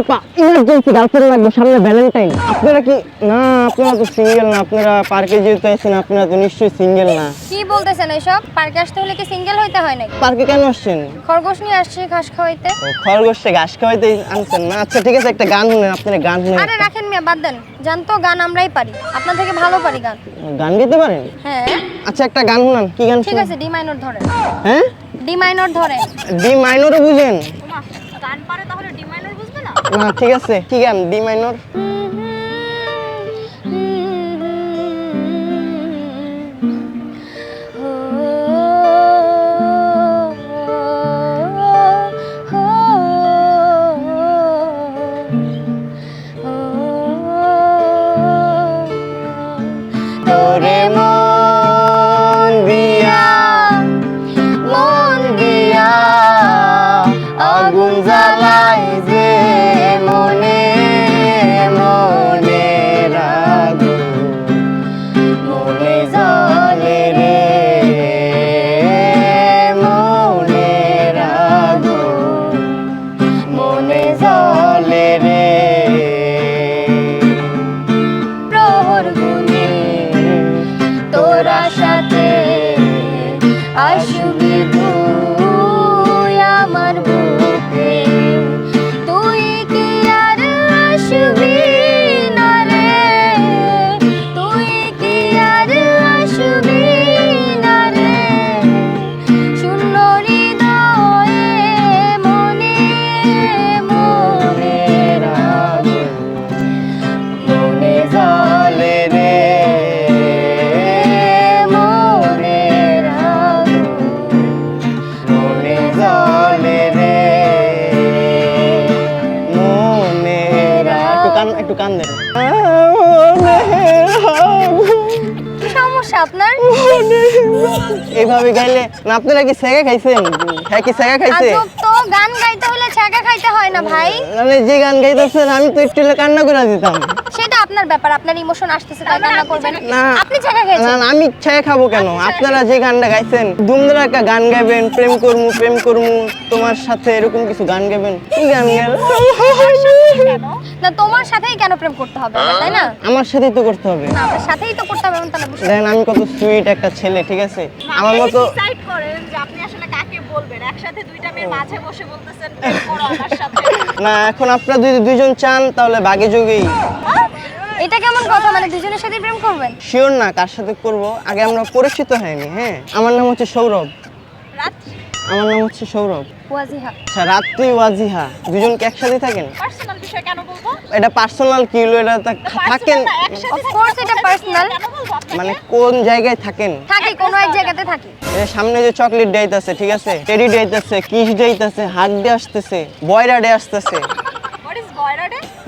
আপা emergency girlfriend লাগবে সামনে ভ্যালেন্টাইন আপনারা কি না আপনারা তো সিঙ্গেল না আপনারা পার্কে যেহেতু আছেন আপনারা তো নিশ্চয়ই সিঙ্গেল না। কি বলতেছেন এসব? পার্কে আসতে হলে কি সিঙ্গেল হইতে হয় নাকি? পার্কে কেন আসছেন? খরগোশ নিয়ে আসছি ঘাস খাওয়াইতে। খরগোশে ঘাস খাওয়াইতে আনছেন না। আচ্ছা ঠিক আছে একটা গান শুনেন আপনারা গান শুনেন। আরে রাখেন মিয়া বাদ দেন। জানতো গান আমরাই পারি। আপনার থেকে ভালো পারি গান। গান গাইতে পারেন? হ্যাঁ। আচ্ছা একটা গান শুনান কি গান ঠিক আছে ডি মাইনর ধরেন। হ্যাঁ? ডি মাইনর ধরেন। ডি মাইনরও বুঝেন। গান পারে তাহলে ডি না ঠিক আছে কি গান ডি মাইনর তোরে কান একটু কান দেন কি সমস্যা আপনার? এইভাবে গাইলে না আপনারা কি সেগা খাইছেন? হ্যাঁ কি সেগা খাইছে? তো গান গাইতে হলে সেগা খাইতে হয় না ভাই। মানে যে গান গাইতেছেন আমি তো একটু কান্না করে দিতাম। আপনার ব্যাপার আপনার ইমোশন আসতেছে তাই কান্না করবেন? না আপনি ছ্যাঁকা না না, আমি ছায়া খাব কেন? আপনারা যে গানটা গাইছেন ধুমধারা একটা গান গাইবেন প্রেম করমু প্রেম করমু তোমার সাথে এরকম কিছু গান গাইবেন? কি গান গাইবেন? না তোমার সাথেই কেন প্রেম করতে হবে? তাই না? আমার সাথেই তো করতে হবে। আপনার সাথেই তো করতে হবে এমন তা না বিষয়। দেখেন আমি কত সুইট একটা ছেলে ঠিক আছে? আমার মতো ডিসাইড করেন যে আপনি আসলে কাকে বলবেন। একসাথে দুইটা মেয়ের মাঝে বসে বলতেছেন আমার না এখন আপনারা যদি দুইজন চান তাহলে বাগে যোগেই। এটা কেমন কথা? মানে দুজনের সাথে প্রেম করবেন? শিওর না কার সাথে করব? আগে আমরা পরিচিত হয়নি হ্যাঁ? আমার নাম হচ্ছে সৌরভ। রাত্রি আমার নাম হচ্ছে সৌরভ। ওয়াজিহা। আচ্ছা রাত্রি ওয়াজিহা। দুজন কি একসাথে থাকেন? পার্সোনাল বিষয় কেন বলব? এটা পার্সোনাল কি হলো? এটা থাকেন। course এটা পার্সোনাল? মানে কোন জায়গায় থাকেন? থাকি কোনো এক জায়গাতে থাকি। এই সামনে যে চকলেট ডেট আছে ঠিক আছে? টেডি ডেট আছে কিস ডেট আছে হাত ডে আসতেছে বয়রা ডে আসতেছে।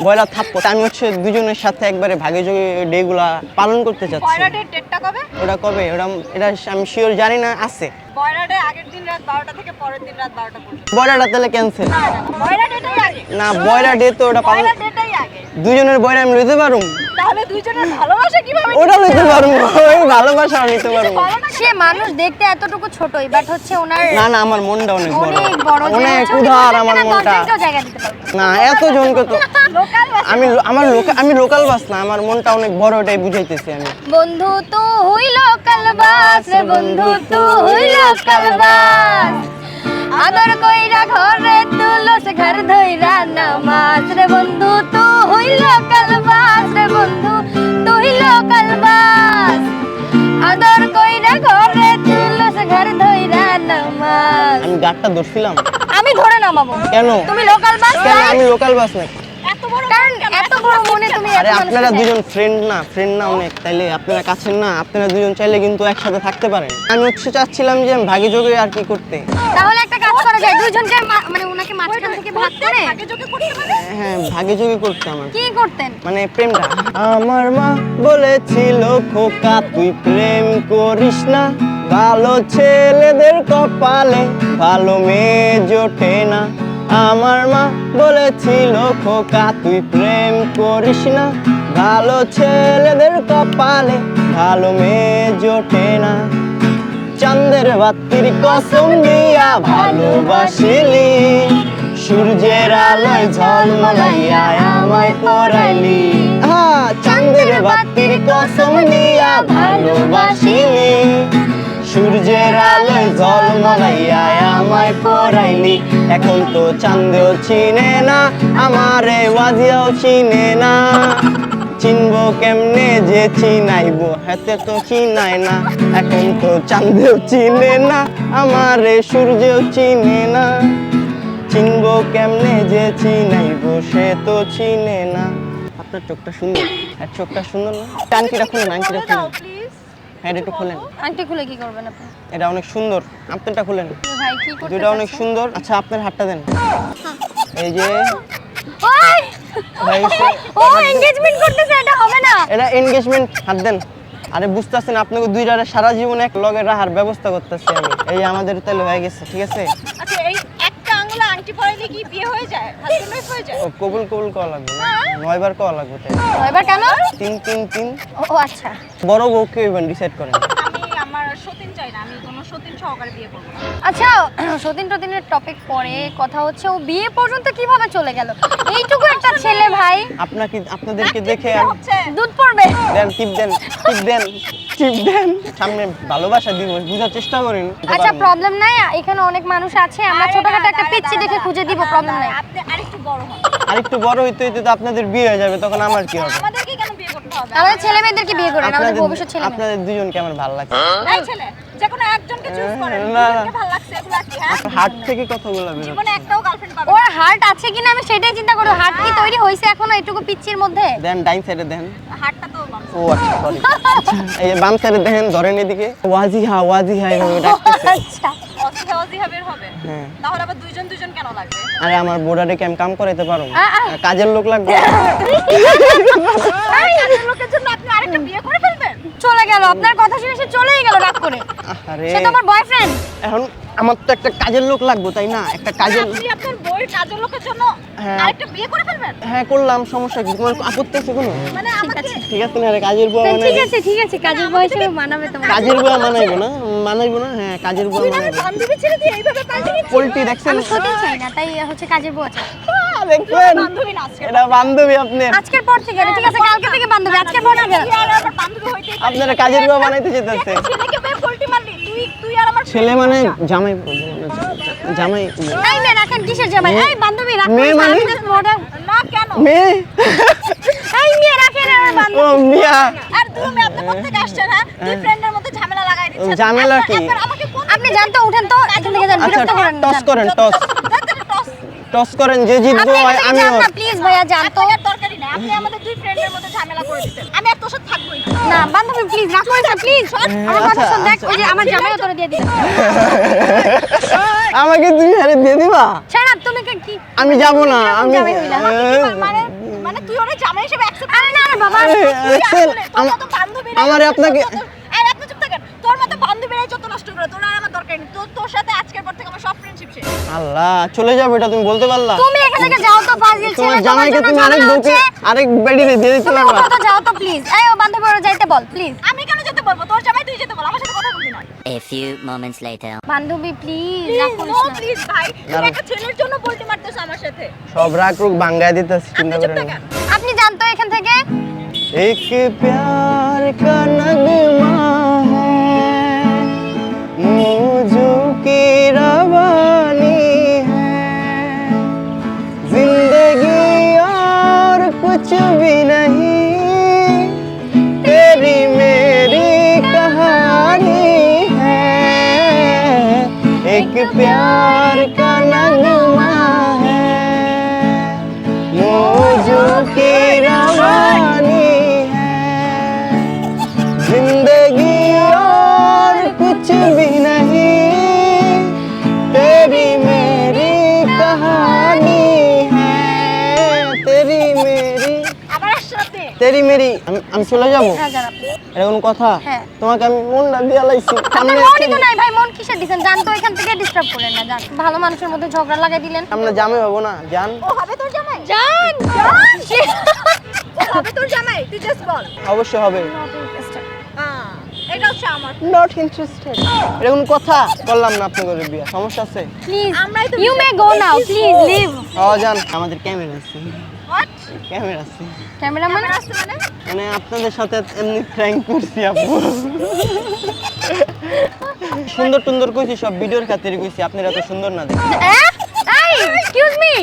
বয়রা থাপ্পো আমি হচ্ছে দুজনের সাথে একবারে ভাগে যোগে ডেগুলা পালন করতে চাচ্ছি। বয়রা ডেটটা কবে? ওটা কবে? ওটা এটা আমি শিওর জানি না আছে। বয়রা ডে আগের দিন রাত 12টা থেকে পরের দিন রাত 12টা পর্যন্ত। বয়রাটা তাহলে ক্যান্সেল না, না, আগে। না বয়রা তো ওটা পালন বয়রা আগে। দুজনের বয়রা আমি লইতে পারুম। তাহলে দুইজনের ভালোবাসা কীভাবে ওটা লইতে পারুম। ওই ভালোবাসা নিতে পারুম। সে মানুষ দেখতে এতটুকু ছোটই বাট হচ্ছে ওনার না না আমার মনটা অনেক বড়। অনেক উদার আমার মনটা। না এত জনকে তো আমি আমার লোকাল আমি লোকাল বাস না আমার মনটা অনেক বড় ওটাই বুঝাইতেছি আমি। বন্ধু তু হুই লোকাল বাস বন্ধু তু হুই লোকাল বাস আদর কইরা ঘরে তুলস ঘর ধইরা নামাজ। রে বন্ধু তু হুই লোকাল বাস রে বন্ধু তুই লোকাল বাস আদর কইরা ঘরে তুলস ঘর ধইরা নামাজ। আমি গাড়টা ধরছিলাম। আমি ধরে নামাবো। কেন? তুমি লোকাল বাস কেন? আমি লোকাল বাস নাকি কারণ এত বড় মনে তুমি আরে আপনারা দুজন ফ্রেন্ড না ফ্রেন্ড না অনেক তাইলে আপনারা কাছের না আপনারা দুজন চাইলে কিন্তু একসাথে থাকতে পারেন। আমি হচ্ছে চাচ্ছিলাম যে ভাগে যোগে আর কি করতে। তাহলে একটা কাজ করা যায় দুজনকে মানে ওনাকে মাঝখান থেকে ভাগ করে আগে যোগে করতে পারে হ্যাঁ ভাগে যোগে করতে আমার। কি করতেন? মানে প্রেমটা। আমার মা বলেছিল খোকা তুই প্রেম করিস না। ভালো ছেলেদের কপালে ভালো মেয়ে জোটে না। আমার মা বলেছিল, খোকা, তুই প্রেম করিস না। ভালো ছেলেদের কপালে ভালো মেয়ে জোটে না। চাঁদের বাতির কসম দিয়া ভালোবাসিলি। সূর্যের আলোয় ঝলমলাইয়া আমায় পরাইলি হ্যাঁ চাঁদের বাতির কসম দিয়া ভালোবাসিলি। পরাইলি এখন তো চাঁদেও চিনে না, আমারে ওয়াজিয়াও চিনে না। চিনবো কেমনে যে চিনাইবো, হাতে তো চিনাই না। এখন তো চাঁদেও চিনে না, আমারে সূর্যও চিনে না। চিনবো কেমনে যে চিনাইবো, সে তো চিনে না। আপনার চোখটা সুন্দর। আর চোখটা সুন্দর না? খুলে দাও খুলেন প্লিজ হ্যাঁ এটা একটু খুলেন। আংটি খুলে কি করবেন আপনি? এটা অনেক সুন্দর। আপনারটা খুলেন। ভাই কি করতে দুটো অনেক সুন্দর। আচ্ছা আপনার হাতটা দেন। এই যে। ওই! ও এনগেজমেন্ট করতেছে এটা হবে না। এটা এনগেজমেন্ট হাত দেন। আরে বুঝতেছেন আপনাকে দুইটারে সারা জীবন এক লগের রাহার ব্যবস্থা করতেছি আমি। এই আমাদের তেল হয়ে গেছে ঠিক আছে? কি বিয়ে হয়ে যায়? হাজবেন্ড ওয়াইফ হয়ে যায়? ও কবুল কবুল কল লাগবে না। নয়বার কল লাগবে তাই। কেন? তিন তিন তিন। ও ও, আচ্ছা। বড় বউকে ইভেন্ট ডিসাইড করেন আমি আমার সতীন চাই না আমি কোনো সতীন সহকারে বিয়ে করব। আচ্ছা সতীন টতিনের টপিক পরে কথা হচ্ছে ও বিয়ে পর্যন্ত কীভাবে চলে গেল? এইটুকু একটা ছেলে ভাই। আপনাকে আপনাদেরকে দেখে আর দুধ পড়বে। দেন টিপ দেন টিপ দেন টিপ দেন। সামনে ভালোবাসা দিব বুঝার চেষ্টা করেন। আচ্ছা প্রবলেম নাই এখানে অনেক মানুষ আছে আমরা ছোটখাটো একটা পিচ্ছি দেখে খুঁজে দিব প্রবলেম নাই। আপনি আরেকটু বড় হন। আর একটু বড় হইতে হইতে তো আপনাদের বিয়ে হয়ে যাবে তখন আমার কি হবে? আমাদেরকে কেন বিয়ে করতে হবে? আমাদের ছেলে মেয়েদেরকে বিয়ে করেন আমাদের আপনাদের ভবিষ্যৎ ছেলে আপনাদের দুজনকে আমার ভালো ছেলে। যে কোনো একজনকে চুজ করেন। দুজনকে ভালো লাগছে এগুলো কি হ্যাঁ? হার্ট থেকে বের জীবনে একটাও গার্লফ্রেন্ড পাবে ওর হার্ট আছে কিনা আমি সেটাই চিন্তা করি হার্ট কি তৈরি হয়েছে এখনও এইটুকু পিচ্ছির মধ্যে? দেন ডাইন সাইডে দেন। হাতটা তো বাম ও আচ্ছা সরি এই বাম সাইডে দেখেন ধরেন এদিকে। ওয়াজিহা ওয়াজিহা এভাবে ডাকতেছে। আচ্ছা। অজিহা অজিহা বের হবে। হ্যাঁ। তাহলে আবার দুইজন দুইজন কেন লাগবে? আরে আমার বোর্ডারে কি আমি কাম করাইতে পারো। কাজের লোক লাগবে এই কাজের লোকের জন্য আপনি আরেকটা বিয়ে করে ফেলবেন চলে গেল আপনার কথা শুনে সে চলেই গেল রাগ করে। আরে। সে তো আমার বয়ফ্রেন্ড এখন আমার তো একটা কাজের লোক লাগবে তাই না? একটা কাজের আপনি আপনার বউয়ের কাজের লোকের জন্য হ্যাঁ। আরেকটা বিয়ে করে ফেলবেন? হ্যাঁ করলাম সমস্যা কি? তোমার আপত্তি আছে কোনো? মানে আমাকে ঠিক আছে না রে কাজের বুয়া মানে ঠিক আছে ঠিক আছে কাজের বয়স হিসেবে মানাবে তোমার কাজের বুয়া মানাইবো না? মানাইবো না? হ্যাঁ কাজের না মানাইবো। বান্ধবী ছেড়ে দিয়ে এইভাবে পাল্টে দেখছেন? আমি সত্যি চাই না তাই হচ্ছে কাজের বউ আছে। আহ, দেখছেন বান্ধবী না আজকে এটা বান্ধবী আপনার আজকের পর থেকে ঠিক আছে কালকে থেকে বান্ধবী আজকের পর থেকে। আপনারা কাজের বুয়া বানাইতে যেতেছে। ছেলেকে পেয়ে পোল্ট্রি মারলি তুই তুই আর আমার ছেলে মানে জামাই জামাই এই রাখেন কিসের জামাই? এই বান্ধবী রাখ মেয়ে মানে? না কেন? মেয়ে? এই মেয়ে রাখেন আমার বান্ধবী। ও মিয়া। আর তুমি আপনি কোথেকে আসছেন হ্যাঁ? দুই ফ্রেন্ডের মধ্যে ঝামেলা লাগাই দিচ্ছেন। ঝামেলা কি? আমাকে কোন আপনি জানতো উঠেন তো এখান থেকে যান আচ্ছা বিরক্ত করেন টস করেন টস। টস করেন যে জিতবো আপনি আমি যান না প্লিজ ভাইয়া যান। তো তরকারি না আপনি আমাদের দুই ফ্রেন্ডের মধ্যে ঝামেলা করে দিচ্ছেন আমি আর তোর সাথে থাকবোই না। বান্ধবী প্লিজ করিস না প্লিজ আমার কথা আচ্ছা, শোন দেখ আচ্ছা। ওই যে আমার জামাইও তোরে দিয়ে দিল আমাকে তুমি হারে দিয়ে দিবা? ছাড়া তুমি কি- কি আমি যাব না আমি জামাই হইলা? মানে মানে তুই ওরে জামাই হিসেবে অ্যাকসেপ্ট আরে না বাবা আমারে আপনাকে আর আপনি চুপ থাকেন তোর আল্লাহ চলে যাবে এটা তুমি বলতে পারলা। তুমি এখান থেকে যাও তো ফাজিল তোমার জামাইকে তুমি আরেক বউকে আরেক বেডি দিয়ে দিতে পারবা। যাও তো প্লিজ এই ও যাইতে বল প্লিজ আমি কেন যেতে বলব? তোর জামাই তুই যেতে বল আমার সাথে কথা বলবি না। A few moments later. বান্ধবী প্লিজ না প্লিজ ভাই তুমি একটা ছেলের জন্য বলতে মারতেছ আমার সাথে। সব রাগ রুক দিতেছ চিন্তা আপনি জানতো এখান থেকে। की रवानी है। ज़िंदगी और कुछ भी नहीं तेरी मेरी कहानी है। एक प्यार তেরি মেরি। আমি আমি চলে যাব? হ্যাঁ জান আপনি। এটা কোনো কথা? হ্যাঁ। তোমাকে আমি মনটা দিয়ে লাইছি। আপনার মনই তো নাই ভাই মন কিসের দিছেন? জানতো এখান থেকে ডিস্টার্ব করেন না জান। ভালো মানুষের মধ্যে ঝগড়া লাগাই দিলেন। আমরা জামে হব না জান। ও হবে তোর জামাই? জান জান! ও হবে তোর জামাই তুই জাস্ট বল। অবশ্যই হবে। হ্যাঁ এটা হচ্ছে আমার। নট ইন্টারেস্টেড এটা কোনো কথা? করলাম না বিয়া। সমস্যা আছে? প্লিজ আমরাই তো you may go now please leave ও জান। আমাদের ক্যামেরা আছে। ক্যামেরা আছে। ক্যামেরা মানে আছে মানে? মানে আপনাদের সাথে এমনি প্র্যাঙ্ক করছি আপু। সুন্দর সুন্দর কইছি সব ভিডিওর খাতিরে কইছি আপনারা এত সুন্দর না দেখেন এক্সকিউজ মি